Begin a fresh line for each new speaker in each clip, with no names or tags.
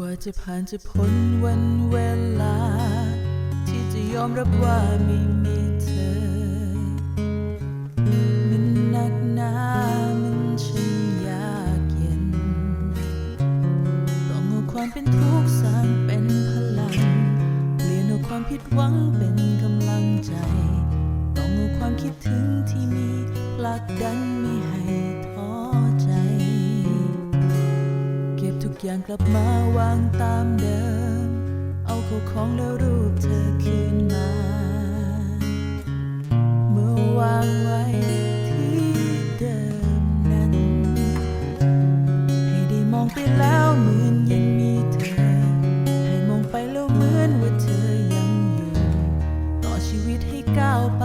ว่าจะผ่านจะพ้นวันเวลา ที่จะยอมรับว่าไม่มีเธอ มันหนักหนามันช่างยากเย็น ต้องเอาความเป็นทุกข์สร้างเป็นพลัง เปลี่ยนเอาความผิดหวังเป็นกำลังใจ ต้องเอาความคิดถึงที่มีผลักดันไม่ให้ อย่างกลับมาวางตามเดิม เอาเข้าของแล้วรูปเธอคืนมา เมื่อวางไว้ที่เดิมนั้น ให้ได้มองไปแล้วเหมือนยังมีเธอ ให้มองไปแล้วเหมือนว่าเธอยังอยู่ ต่อชีวิตให้ก้าวไป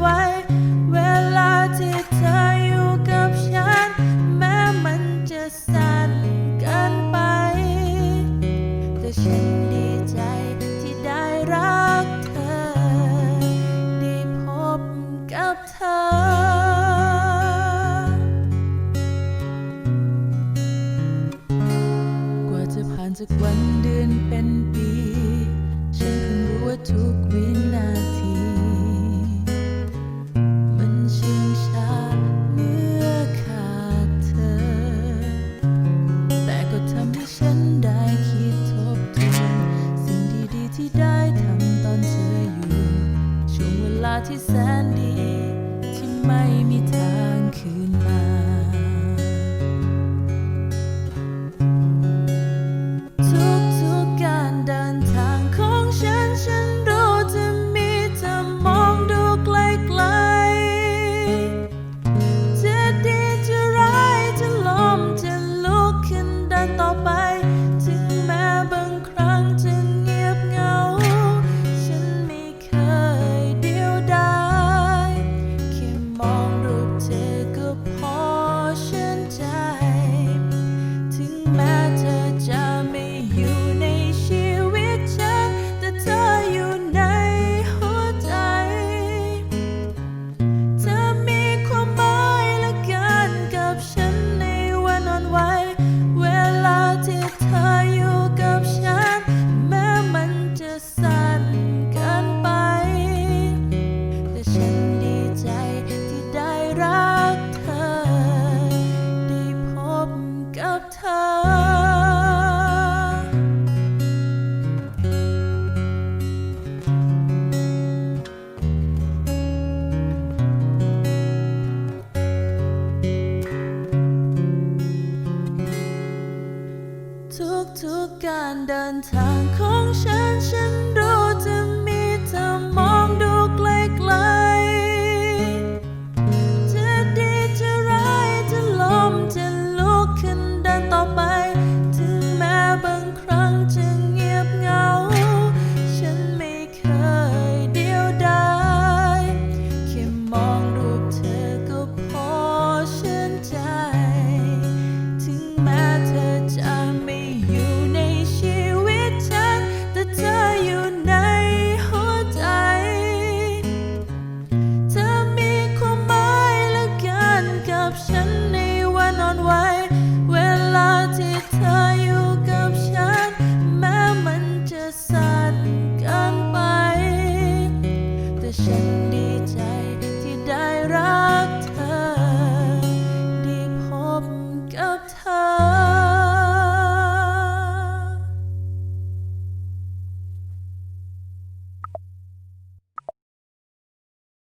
ไหวเวลาที่เธออยู่กับฉัน แม้มันจะสั้นเกินไป แต่ฉันดีใจที่ได้รักเธอ ได้พบกับเธอกว่าจะผ่านจากวันเดือนเป็นปี ที่ได้ทำตอนเธออยู่ ช่วงเวลาที่แสนดีที่ไม่มีทาง ทุกๆการเดินทางของฉันฉัน